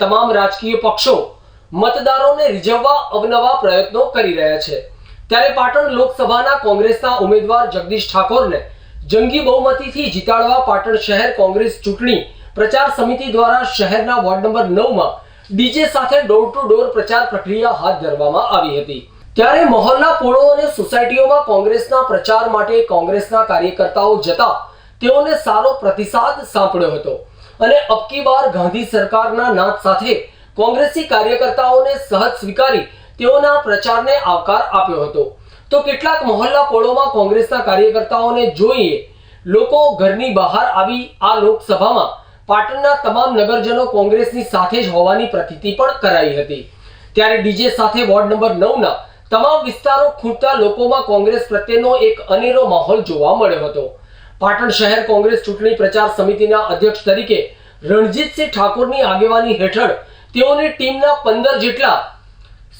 તમામ રાજકીય પક્ષો મતદારોને રીઝવવા અવનવા પ્રયત્નો કરી રહ્યા છે. ત્યારે પાટણ લોકસભાના કોંગ્રેસના ઉમેદવાર જગદીશ ઠાકોરને જંગી બહુમતીથી જીતાડવા પાટણ શહેર કોંગ્રેસ ચૂંટણી પ્રચાર સમિતિ દ્વારા શહેરના વોર્ડ નંબર નવમાં ડીજે સાથે ડોર ટુ ડોર પ્રચાર પ્રક્રિયા હાથ ધરવામાં આવી હતી. ત્યારે મહોલ્લા પોળો અને સોસાયટીઓમાં કોંગ્રેસના પ્રચાર માટે કોંગ્રેસના કાર્યકર્તાઓ જતા તેઓને સારો પ્રતિસાદ સાંપડ્યો હતો. અને અબકી બાર ગાંધી સરકારના નાદ સાથે કોંગ્રેસી કાર્યકર્તાઓને સહજ સ્વીકારી તેઓના પ્રચારને આવકાર આપ્યો હતો. તો કેટલાક મોહલ્લા પોળોમાં કોંગ્રેસના કાર્યકર્તાઓને જોઈએ, લોકો ઘરની બહાર આવી આ લોકસભામાં પાટણના તમામ નગરજનો કોંગ્રેસની સાથે જ હોવાની પ્રતીતિ પણ કરાઈ હતી. ત્યારે ડીજે સાથે વોર્ડ નંબર નવના તમામ વિસ્તારો ખૂંટતા લોકોમાં કોંગ્રેસ પ્રત્યેનો એક અનેરો માહોલ જોવા મળ્યો હતો. પાટણ શહેર કોંગ્રેસ ચૂંટણી પ્રચાર સમિતિના અધ્યક્ષ તરીકે રણજીતસિંહ ઠાકોરની આગેવાની હેઠળ તેઓની ટીમના પંદર જેટલા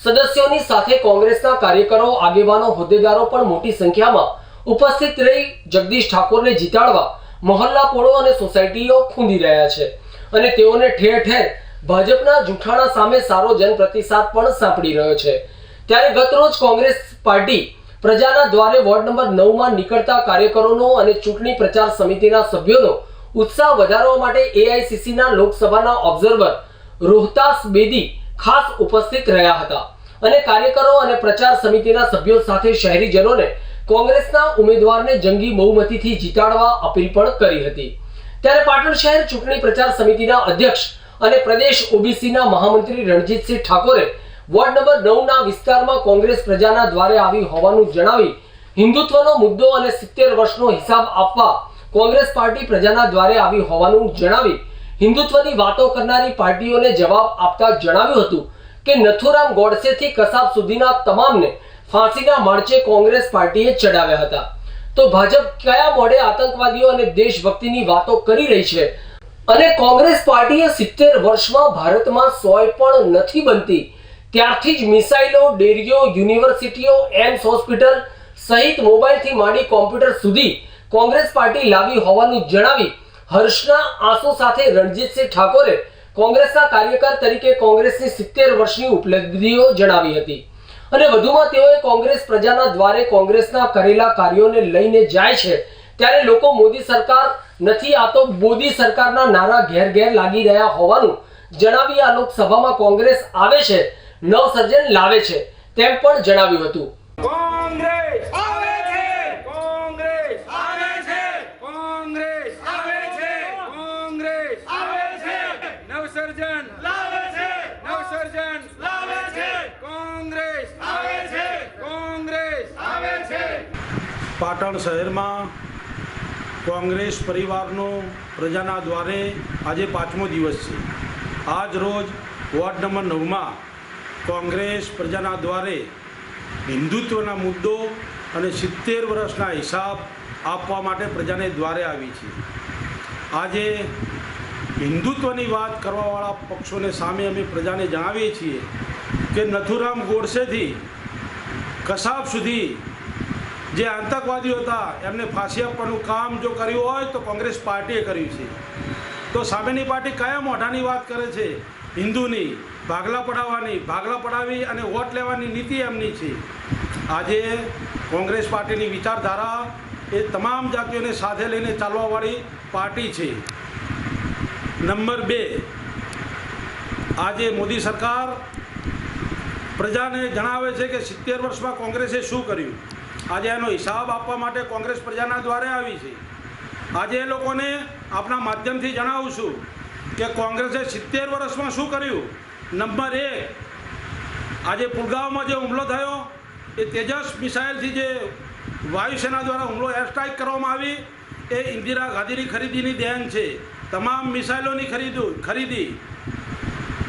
સદસ્યોની સાથે કોંગ્રેસના કાર્યકરો, આગેવાનો, હોદ્દેદારો પણ મોટી સંખ્યામાં ઉપસ્થિત રહી જગદીશ ઠાકોરને જીતાડવા મહોલ્લા પોળો અને સોસાયટીઓ ખૂંદી રહ્યા છે અને તેઓને ઠેર ઠેર ભાજપના જૂઠાણા સામે સારો જનપ્રતિસાદ પણ સાંપડી રહ્યો છે. ત્યારે ગતરોજ કોંગ્રેસ પાર્ટી પ્રજાના દ્વારે વોર્ડ નંબર નવમાં નીકળતા કાર્યકરોનો અને ચૂંટણી પ્રચાર સમિતિના સભ્યોનો ઉત્સાહ વધારવા માટે એઆઈસીસીના લોકસભાના ઓબ્ઝર્વર રોહતાસ બેદી ખાસ ઉપસ્થિત રહ્યા હતા. અને કાર્યકરો અને પ્રચાર સમિતિના સભ્યો સાથે શહેરીજનોને કોંગ્રેસના ઉમેદવારને જંગી બહુમતીથી જીતાડવા અપીલ પણ કરી હતી. ત્યારે પાટણ શહેર ચૂંટણી પ્રચાર સમિતિના અધ્યક્ષ અને પ્રદેશ ઓબીસીના મહામંત્રી રણજીતસિંહ ઠાકોરે વોર્ડ નંબર નવના વિસ્તારમાં કોંગ્રેસ પ્રજાના દ્વારે આવી હોવાનું જણાવી હિન્દુત્વનો મુદ્દો અને સિત્તેર વર્ષનો હિસાબ આપવા કોંગ્રેસ પાર્ટી પ્રજાના દ્વારે આવી હોવાનું જણાવી હિન્દુત્વની વાતો કરનારી પાર્ટીઓને જવાબ આપતા જણાવ્યું હતું કે નથુરામ ગોડસેથી કસાબ સુધીના તમામને ફાંસીના માળચે કોંગ્રેસ પાર્ટીએ ચડાવ્યા હતા. તો ભાજપ કયા મોડે આતંકવાદીઓ અને દેશભક્તિની વાતો કરી રહી છે? અને કોંગ્રેસ પાર્ટીએ સિત્તેર વર્ષમાં ભારતમાં સોય પણ નથી બનતી. ત્યારથી જ મિસાઇલો, ડેરીઓ, યુનિવર્સિટીઓ, એમ્સ હોસ્પિટલ સહિત મોબાઈલથી માંડી કોમ્પ્યુટર સુધી કોંગ્રેસ પાર્ટી લાવી હોવાનું જણાવી હર્ષના આંસુ સાથે રણજીતસિંહ ઠાકોરે કોંગ્રેસના કાર્યકર તરીકે કોંગ્રેસની સિત્તેર વર્ષની ઉપલબ્ધિઓ જણાવી હતી. અને વધુમાં તેઓએ કોંગ્રેસ પ્રજાના દ્વારે કોંગ્રેસના કરેલા કાર્યોને લઈને જાય છે, ત્યારે લોકો મોદી સરકાર નથી આ તો મોદી સરકારના નારા ઘેર ઘેર લાગી રહ્યા હોવાનું જણાવી આ લોકસભામાં કોંગ્રેસ આવે છે નવસર્જન લાવે છે તેમ પણ જણાવ્યું હતું. કોંગ્રેસ આવે છે! કોંગ્રેસ આવે છે! કોંગ્રેસ આવે છે! કોંગ્રેસ આવે છે! નવસર્જન લાવે છે! નવસર્જન લાવે છે! કોંગ્રેસ આવે છે! કોંગ્રેસ આવે છે! પાટણ શહેરમાં કોંગ્રેસ પરિવારનો પ્રજાના દ્વારે આજે પાંચમો દિવસ છે. આજ રોજ વોર્ડ નંબર નવમાં કોંગ્રેસ પ્રજાના દ્વારે હિન્દુત્વના મુદ્દો અને સિત્તેર વર્ષના હિસાબ આપવા માટે પ્રજાને દ્વારે આવી છે. આજે હિન્દુત્વની વાત કરવાવાળા પક્ષોને સામે અમે પ્રજાને જણાવીએ છીએ કે નથુરામ ગોડસેથી કસાબ સુધી જે આતંકવાદીઓ હતા, એમને ફાંસી આપવાનું કામ જો કર્યું હોય તો કોંગ્રેસ પાર્ટીએ કર્યું છે. તો સામેની પાર્ટી કયા મોઢાની વાત કરે છે? હિન્દુની. ભાગલા પડાવવાની, ભાગલા પડાવી અને વોટ લેવાની નીતિ એમની છે. આજે કોંગ્રેસ પાર્ટીની વિચારધારા એ તમામ જાતિઓને સાથે લઈને ચાલવાવાળી પાર્ટી છે. નંબર બે, આજે મોદી સરકાર પ્રજાને જણાવે છે કે સિત્તેર વર્ષમાં કોંગ્રેસે શું કર્યું? આજે એનો હિસાબ આપવા માટે કોંગ્રેસ પ્રજાના દ્વારે આવી છે. આજે એ લોકોને આપણા માધ્યમથી જણાવું છું કે કોંગ્રેસે સિત્તેર વર્ષમાં શું કર્યું? નંબર એક, આજે પુલગાવમાં જે હુમલો થયો, એ તેજસ મિસાઇલથી જે વાયુસેના દ્વારા હુમલો એર સ્ટ્રાઇક કરવામાં આવી, એ ઇન્દિરા ગાંધીની ખરીદીની દેન છે. તમામ મિસાઇલોની ખરીદી ખરીદી.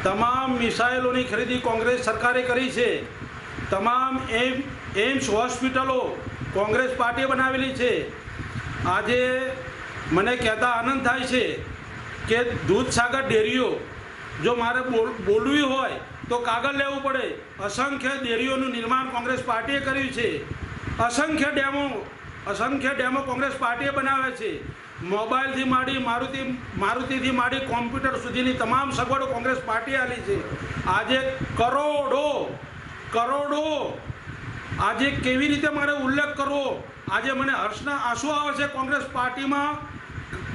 તમામ મિસાઇલોની ખરીદી કોંગ્રેસ સરકારે કરી છે. તમામ એમ, એમ્સ હોસ્પિટલો કોંગ્રેસ પાર્ટીએ બનાવેલી છે. આજે મને કહેતા આનંદ થાય છે કે દૂધસાગર ડેરીઓ જો મારે બોલ, બોલવી હોય તો કાગળ લેવું પડે. અસંખ્ય ડેરીઓનું નિર્માણ કોંગ્રેસ પાર્ટીએ કર્યું છે. અસંખ્ય ડેમો અસંખ્ય ડેમો કોંગ્રેસ પાર્ટીએ બનાવે છે. મોબાઈલથી માંડી મારુતિ, મારુતિથી માંડી કોમ્પ્યુટર સુધીની તમામ સગવડો કોંગ્રેસ પાર્ટીએ આપી છે. આજે કરોડો કરોડો આજે કેવી રીતે મારે ઉલ્લેખ કરવો? આજે મને હર્ષના આંસુ આવે છે કોંગ્રેસ પાર્ટીમાં.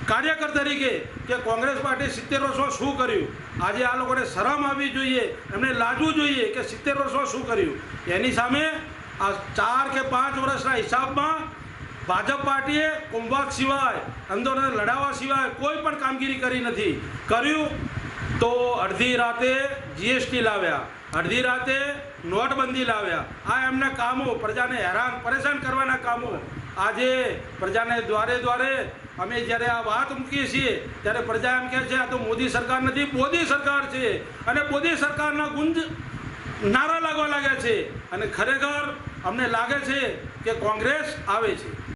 કાર્યકર તરીકે કે કોંગ્રેસ પાર્ટી સિત્તેર વર્ષમાં શું કર્યું? આજે આ લોકોને શરમ આવવી જોઈએ, એમને લાજવું જોઈએ કે સિત્તેર વર્ષમાં શું કર્યું? એની સામે આ ચાર કે પાંચ વર્ષના હિસાબમાં ભાજપ પાર્ટીએ કુંભાત સિવાય આંદોલન લડાવવા સિવાય કોઈ પણ કામગીરી કરી નથી. કર્યું તો અડધી રાતે જીએસટી લાવ્યા, અડધી રાતે નોટબંધી લાવ્યા. આ એમના કામો, પ્રજાને હેરાન, પરેશાન કરવાના કામો. આજે પ્રજાને દ્વારે દ્વારે અમે જ્યારે આ વાત મૂકીએ છીએ, ત્યારે પ્રજા એમ કહે છે, આ તો મોદી સરકાર નથી, મોદી સરકાર છે. અને મોદી સરકારના ગુંજ નારા લાગવા લાગ્યા છે. અને ખરેખર અમને લાગે છે કે કોંગ્રેસ આવે છે.